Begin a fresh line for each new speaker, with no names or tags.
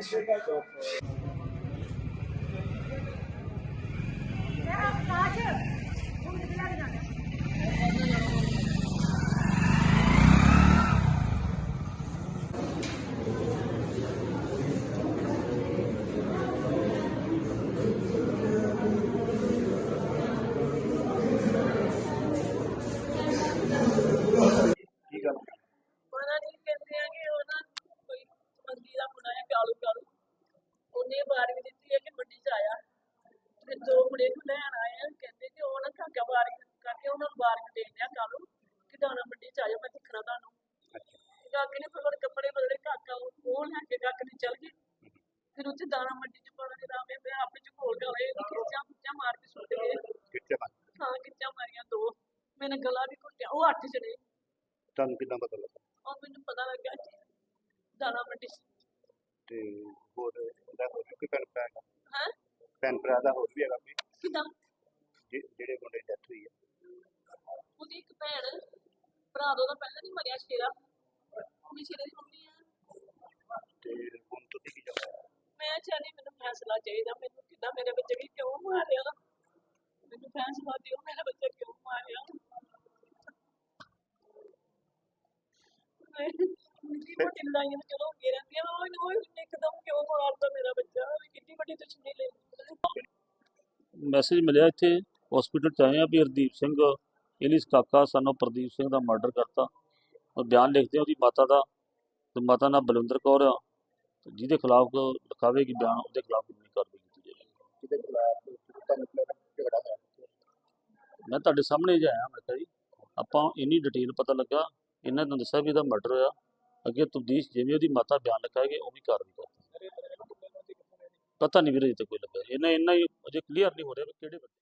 this shit. Yeah, ਮੈਂ ਦਿਖਣਾ ਤੁਹਾਨੂੰ ਕਾਕੇ ਨੇ ਫਿਰ ਕੱਪੜੇ ਬਦਲੇ ਕਾਕਾ ਉਹ ਲੈ ਕੇ ਕਾਕੇ ਨੇ ਚੱਲ ਗਏ। ਫਿਰ ਉੱਥੇ ਦਾਣਾ ਮੰਡੀ ਚ ਪਾਣਾ ਦੇ ਰਾਮੇ ਮੈਂ ਆਪੇ ਚ ਘੋਲ ਗਿਆ ਇਹ ਖਿੱਚਾਂ ਖਿੱਚਾਂ ਮਾਰ ਕੇ ਸੁੱਟ ਗਏ।
ਬਣ
ਹਾਂ ਖਿੱਚਾਂ ਮਾਰੀਆਂ ਦੋ। ਮੈਨੇ ਗਲਾ ਵੀ ਘੁੱਟਿਆ ਉਹ ਅੱਠ ਜਣੇ।
ਤੁਹਾਨੂੰ ਕਿੱਦਾਂ ਪਤਾ ਲੱਗਾ?
ਉਹ ਮੈਨੂੰ ਪਤਾ ਲੱਗਾ ਕਿ ਦਾਣਾ ਮੰਡੀ
ਤੇ ਹੋਰ ਇਹਦਾ ਹੋਰ ਵੀ ਭੈਣ ਭਰਾ ਹੈਗਾ?
ਹੈ?
ਭੈਣ ਭਰਾ ਦਾ ਹੋਰ ਵੀ ਹੈਗਾ ਕੋਈ?
ਕਿਦਾਂ?
ਜਿ- ਜਿਹੜੇ ਮੁੰਡੇ ਦੀ ਡੈਥ ਹੋਈ ਹੈ
ਉਹਦੀ ਇੱਕ ਭੈਣ ਭਰਾ ਦਾ ਉਹਦਾ ਪਹਿਲਾਂ ਨਹੀਂ ਮਰਿਆ ਸ਼ੇਰਾ ਉਹਦੀ ਸ਼ੇਰੇ ਦੀ ਮੰਮੀ ਆ।
ਤੇ ਹੁਣ ਤੁਸੀਂ ਕੀ ਚਾਹੁੰਦੇ ਹੋ?
ਮੈਂ ਚਾਹਨੀ ਮੈਨੂੰ ਫੈਸਲਾ ਚਾਹੀਦਾ ਮੈਨੂੰ ਕਿਦਾਂ ਮੇਰੇ ਬੱਚੇ ਵੀ ਕਿਉਂ ਮਾਰਿਆ? ਮੈਨੂੰ ਫੈਸਲਾ ਦਿਓ ਮੇਰਾ ਬੱਚਾ ਕਿਉਂ ਮਾਰਿਆ? ਮਿੱਟੀ ਮੋਟੀ ਲੜਾਈਆਂ ਚਲੋ ਹੁੰਦੀਆਂ ਰਹਿੰਦੀਆਂ ਉਹ ਉਹ ਇੱਕਦਮ ਕਿਉਂ ਮਾਰਦਾ ਮੇਰਾ ਬੱਚਾ? ਕਿੰਨੀ ਵੱਡੀ ਦੁਸ਼ਮਣੀ ਲੈ
ਮੈਸੇਜ ਮਿਲਿਆ ਇੱਥੇ ਹਸਪੀਟਲ ਚ ਆਏ ਆ ਵੀ ਹਰਦੀਪ ਸਿੰਘ ਇਲਿਸ ਕਾਕਾ ਸਾਨੂੰ ਪ੍ਰਦੀਪ ਸਿੰਘ ਦਾ ਮਰਡਰ ਕਰਤਾ। ਉਹ ਬਿਆਨ ਲਿਖਦੇ ਆ ਉਹਦੀ ਮਾਤਾ ਦਾ ਤੇ ਮਾਤਾ ਨਾਲ ਬਲਵਿੰਦਰ ਕੌਰ ਆ। ਜਿਹਦੇ ਖਿਲਾਫ ਲਿਖਾਵੇਗੀ ਬਿਆਨ ਉਹਦੇ ਖਿਲਾਫ ਕਾਨੂੰਨੀ ਕਾਰਵਾਈ ਕੀਤੀ ਜਾਏਗੀ।
ਕਿਤੇ ਖਿਲਾਫ ਝਗੜਾ ਹੋਇਆ।
ਮੈਂ ਤੁਹਾਡੇ ਸਾਹਮਣੇ ਹੀ ਆਇਆ ਮੈਂ ਕਿਹਾ ਜੀ ਆਪਾਂ ਇੰਨੀ ਡਿਟੇਲ ਪਤਾ ਲੱਗਾ ਇਹਨਾਂ ਨੇ ਦੱਸਿਆ ਵੀ ਇਹਦਾ ਮਰਡਰ ਹੋਇਆ। ਅੱਗੇ ਤਬਦੀਸ਼ ਜਿਵੇਂ ਉਹਦੀ ਮਾਤਾ ਬਿਆਨ ਲਿਖਾਏਗੀ ਉਹ ਵੀ ਕਾਰਵਾਈ ਕਰਦੀ ਪਤਾ ਨਹੀਂ ਵੀਰੇ ਜੀ ਤੇ ਕੋਈ ਲੱਗਾ। ਇਹਨਾਂ ਇੰਨਾ ਹੀ ਅਜੇ ਕਲੀਅਰ ਨਹੀਂ ਹੋ ਰਿਹਾ ਵੀ ਕਿਹੜੇ ਬੰਦੇ।